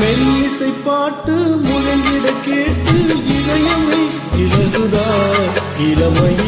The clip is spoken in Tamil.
மெல்லிசை பாட்டு முழங்கிட கேட்டு இதயமே இழந்துதா இளமையே